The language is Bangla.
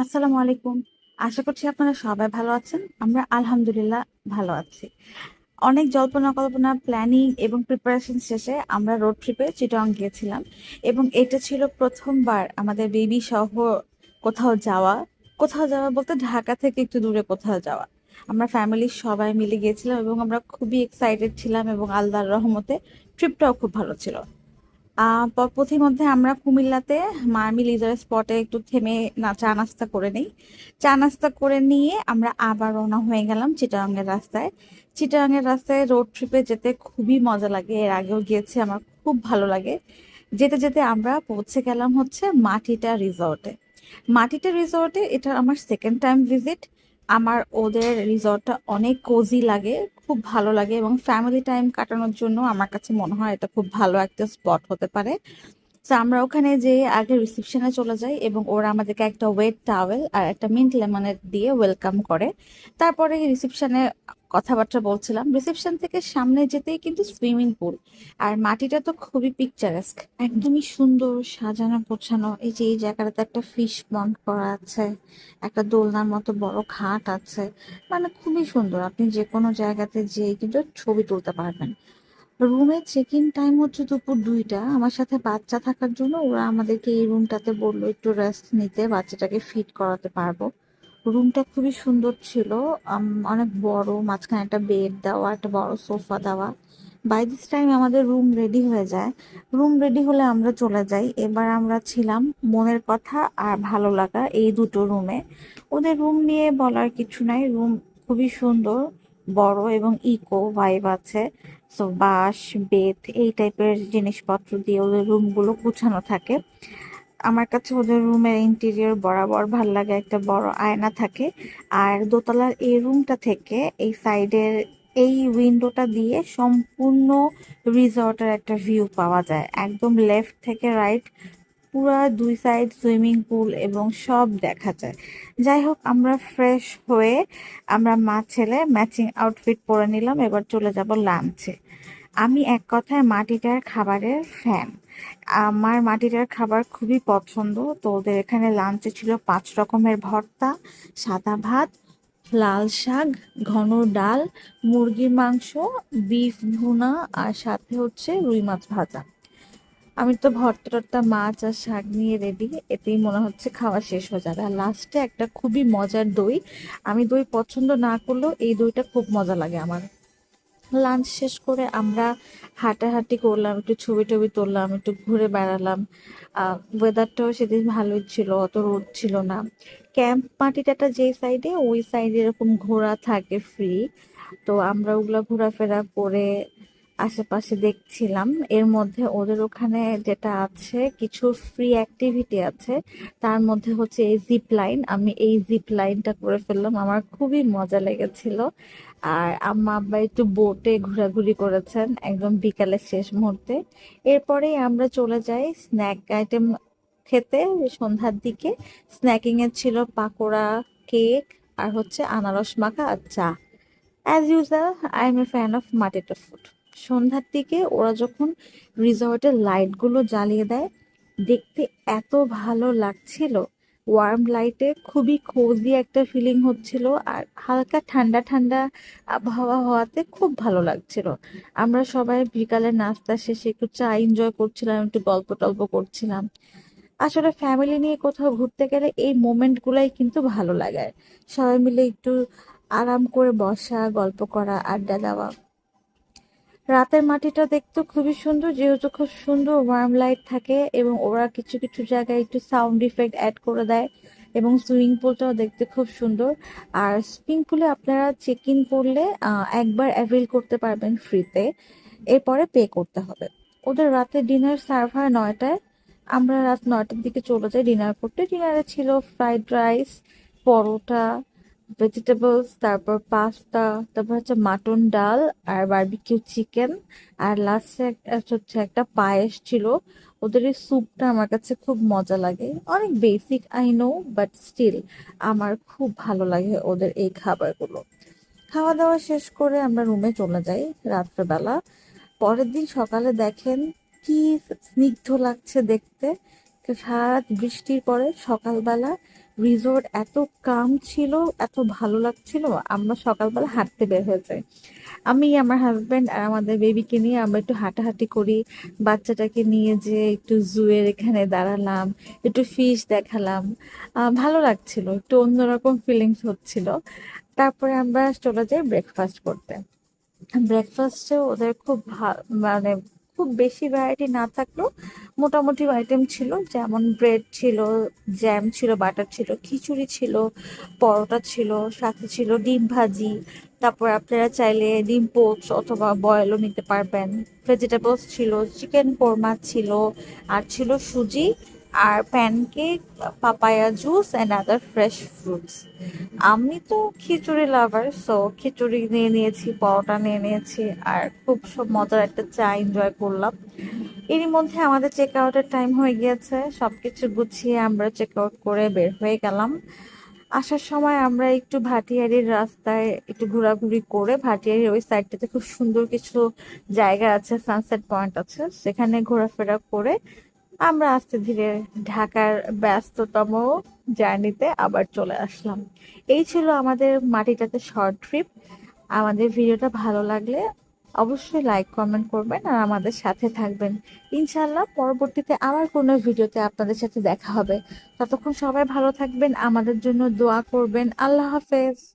আসসালামু আলাইকুম। আশা করছি আপনারা সবাই ভালো আছেন। আমরা আলহামদুলিল্লাহ ভালো আছি। অনেক জল্পনা কল্পনা প্ল্যানিং এবং প্রিপারেশন শেষে আমরা রোড ট্রিপে চিটং গিয়েছিলাম এবং এটা ছিল প্রথমবার আমাদের বেবি সহ কোথাও যাওয়া। কোথাও যাওয়া বলতে ঢাকা থেকে একটু দূরে কোথাও যাওয়া। আমরা ফ্যামিলির সবাই মিলে গিয়েছিলাম এবং আমরা খুবই এক্সাইটেড ছিলাম এবং আল্লাহর রহমতে ট্রিপটাও খুব ভালো ছিল। পথিমধ্যে আমরা কুমিল্লাতে মার্মি লিজার স্পটে একটু থেমে না, চা নাস্তা করে নিই। চা নাস্তা করে নিয়ে আমরা আবার রওনা হয়ে গেলাম চিটাগাংয়ের রাস্তায়। চিটাগাংয়ের রাস্তায় রোড ট্রিপে যেতে খুবই মজা লাগে। এর আগেও গিয়েছি, আমার খুব ভালো লাগে। যেতে যেতে আমরা পৌঁছে গেলাম হচ্ছে মাটিটা রিসর্টে মাটিটা রিসর্টে এটা আমার সেকেন্ড টাইম ভিজিট আমার ওদের রিসর্টটা অনেক কোজি লাগে, খুব ভালো লাগে এবং ফ্যামিলি টাইম কাটানোর জন্য আমার কাছে মনে হয় এটা খুব ভালো একটা স্পট হতে পারে। তো আমরা ওখানে যে আগে রিসেপশনে চলে যাই এবং ওরা আমাদেরকে একটা ওয়েট টাওয়েল আর একটা মিন্ট লেমনেড দিয়ে ওয়েলকাম করে। তারপরে রিসেপশনে কথাবার্তা বলছিলাম। রিসেপশন থেকে সামনে যেতেই কিন্তু সুইমিং পুল আর মাটিটা তো খুবই পিকচারেস্ক একদমই সুন্দর, সাজানো গোছানো। এই যে এই জায়গাটাতে একটা ফিশ পন্ড করা আছে, একটা দোলনার মতো বড় খাট আছে। মানে খুবই সুন্দর। আপনি যে কোনো জায়গাতে যেয়ে কিন্তু ছবি তুলতে পারবেন। রুমে চেক ইন টাইম হচ্ছে দুপুর দুইটা। আমার সাথে বাচ্চা থাকার জন্য ওরা আমাদেরকে এই রুমটাতে বলল, একটু রেস্ট নিতে, বাচ্চাটাকে ফিট করাতে পারব। রুমটা খুবই সুন্দর ছিল। অনেক বড়, মাঝখানে একটা বেড দেওয়া, একটা বড় সোফা দেওয়া। বাই দিস টাইম আমাদের রুম রেডি হয়ে যায়। রুম রেডি হলে আমরা চলে যাই। এবার আমরা ছিলাম মনের কথা আর ভালো লাগা এই দুটো রুমে ওদের রুম নিয়ে বলার কিছু নাই। রুম খুবই সুন্দর, বড় এবং ইকো ভাইব আছে। সো বাঁশ, বেত এই টাইপের জিনিসপত্র দিয়ে ওদের রুমগুলো গুছানো থাকে। আমার কাছে ওদের রুমের ইন্টেরিয়র বরাবর ভালো লাগে, একটা বড় আয়না থাকে। আর দোতলার এই রুমটা থেকে এই সাইডের এই উইন্ডোটা দিয়ে সম্পূর্ণ রিসর্টের একটা ভিউ পাওয়া যায়। একদম লেফট থেকে রাইট পুরা দুই সাইড সুইমিং পুল এবং সব দেখা যায়। যাই হোক, আমরা ফ্রেশ হয়ে আমরা মা ছেলে ম্যাচিং আউটফিট পরে নিলাম, এবার চলে যাব লাঞ্চে আমি এক কথায় মাটিটার খাবারের ফ্যান আমার মাটিটার খাবার খুবই পছন্দ। তো ওদের এখানে লাঞ্চে ছিল পাঁচ রকমের ভর্তা, সাদা ভাত, লাল শাক, ঘন ডাল, মুরগির মাংস বিফ ভুনা, আর সাথে হচ্ছে রুই মাছ ভাজা। আমি তো ভর্তা টর্তা, মাছ আর শাক নিয়ে রেডি এতেই মনে হচ্ছে খাওয়া শেষ হয়ে যাবে। আর লাস্টে একটা খুবই মজার দই, আমি দই পছন্দ না করলেও এই দইটা খুব মজা লাগে আমার। লাঞ্চ শেষ করে আমরা হাঁটাহাঁটি করলাম, একটু ছবি টবি তুললাম, একটু ঘুরে বেড়ালাম। ওয়েদারটাও সেদিন ভালোই ছিল, অত রোদ ছিল না। ক্যাম্প মাটিটাটা যে সাইডে ওই সাইডে এরকম ঘোরা থাকে ফ্রি তো আমরা ওগুলো ঘোরাফেরা করে আশেপাশে দেখছিলাম। এর মধ্যে ওদের ওখানে যেটা আছে, কিছু ফ্রি অ্যাক্টিভিটি আছে। তার মধ্যে হচ্ছে এই জিপ লাইন আমি এই জিপ লাইনটা করে ফেললাম। আমার খুবই মজা লেগেছিল। আর আম্মা আব্বা একটু বোটে ঘোরাঘুরি করেছেন একদম বিকালের শেষ মুহূর্তে। এরপরেই আমরা চলে যাই স্ন্যাক আইটেম খেতে। সন্ধ্যার দিকে স্ন্যাকিং এর ছিল পাকোড়া কেক আর হচ্ছে আনারস মাখা আর চা। As usual I am a fan of মাটেটো food সন্ধ্যার দিকে ওরা যখন রিসর্টের লাইটগুলো জ্বালিয়ে দেয়, দেখতে এত ভালো লাগছিল। ওয়ার্ম লাইটে খুবই কোজি একটা ফিলিং হচ্ছিল আর হালকা ঠান্ডা ঠান্ডা আবহাওয়া হওয়াতে খুব ভালো লাগছিল। আমরা সবাই বিকালে নাস্তা শেষে একটু চা এনজয় করছিলাম, একটু গল্প টল্প করছিলাম। আসলে ফ্যামিলি নিয়ে কোথাও ঘুরতে গেলে এই মোমেন্ট গুলাই কিন্তু ভালো লাগে সবাই মিলে একটু আরাম করে বসা, গল্প করা, আড্ডা দেওয়া। রাতের মাটিটা দেখতে খুবই সুন্দর, যেহেতু খুব সুন্দর ওয়ার্ম লাইট থাকে এবং ওরা কিছু কিছু জায়গায় একটু সাউন্ড ইফেক্ট অ্যাড করে দেয় এবং সুইমিং পুলটাও দেখতে খুব সুন্দর। আর সুইমিং পুলে আপনারা চেক ইন করলে একবার অ্যাভেল করতে পারবেন ফ্রিতে এরপরে পে করতে হবে। ওদের রাতে ডিনার সার্ভ হয় নয়টায়। আমরা রাত নয়টার দিকে চলে যাই ডিনার করতে। ডিনারে ছিল ফ্রাইড রাইস পরোটা ভেজিটেবলস তারপর পাস্তা তারপর হচ্ছে মাটন ডাল আর বারবিকিউ চিকেন আর লাস্টে হচ্ছে একটা পায়েস ছিল। ওদের এই স্যুপটা আমার কাছে খুব মজা লাগে। অনেক basic I know but still আমার খুব ভালো লাগে ওদের এই খাবারগুলো। খাওয়া দাওয়া শেষ করে আমরা রুমে চলে যাই রাত্রেবেলা। পরের দিন সকালে দেখেন কি স্নিগ্ধ লাগছে দেখতে। রাত বৃষ্টির পরে সকালবেলা রিসোর্ট এত কাম ছিল, এত ভালো লাগছিল, আমরা সকালবেলা হাঁটতে বের হয়ে যাই। আমি, আমার হাজব্যান্ড আর আমাদের বেবিকে নিয়ে আমরা একটু হাঁটাহাঁটি করি, বাচ্চাটাকে নিয়ে যে একটু জুয়ের এখানে দাঁড়ালাম, একটু ফিশ দেখালাম ভালো লাগছিল, একটু অন্যরকম ফিলিংস হচ্ছিল। তারপরে আমরা চলে যাই ব্রেকফাস্ট করতে। ব্রেকফাস্টে ওদের খুব মানে খুব বেশি ভ্যারাইটি না থাকলেও মোটামুটি আইটেম ছিল, যেমন ব্রেড ছিল জ্যাম ছিল বাটার ছিল, খিচুড়ি ছিল, পরোটা ছিল, সাথে ছিল ডিম ভাজি, তারপর আপনারা চাইলে ডিম পোচ অথবা বয়েলও নিতে পারবেন। ভেজিটেবলস ছিল চিকেন কোরমা ছিল, আর ছিল সুজি আর pancake papaya juice and other fresh fruits আমি তো খিচুড়ি লাভার সো খিচুড়ি নিয়ে নিয়েছি, পরোটা নিয়ে নিয়েছি, আর খুব সব মজার একটা চা এনজয় করলাম। এরই মধ্যে আমাদের চেক আউটের টাইম হয়ে গিয়েছে সব কিছু গুছিয়ে আমরা চেক আউট করে বের হয়ে গেলাম। আসার সময় আমরা একটু ভাটিয়ারির রাস্তায় একটু ঘোরাঘুরি করে ভাটিয়ারির ওই সাইডটাতে খুব সুন্দর কিছু জায়গা আছে সানসেট পয়েন্ট আছে, সেখানে ঘোরাফেরা করে আমরা আস্তে ধীরে ঢাকার ব্যস্ততম জার্নিতে আবার চলে আসলাম। এই ছিল আমাদের মাটিটাতে শর্ট ট্রিপ আমাদের ভিডিওটা ভালো লাগলে অবশ্যই লাইক কমেন্ট করবেন আর আমাদের সাথে থাকবেন। ইনশাল্লাহ পরবর্তীতে আবার কোনো ভিডিওতে আপনাদের সাথে দেখা হবে। ততক্ষণ সবাই ভালো থাকবেন, আমাদের জন্য দোয়া করবেন। আল্লাহ হাফেজ।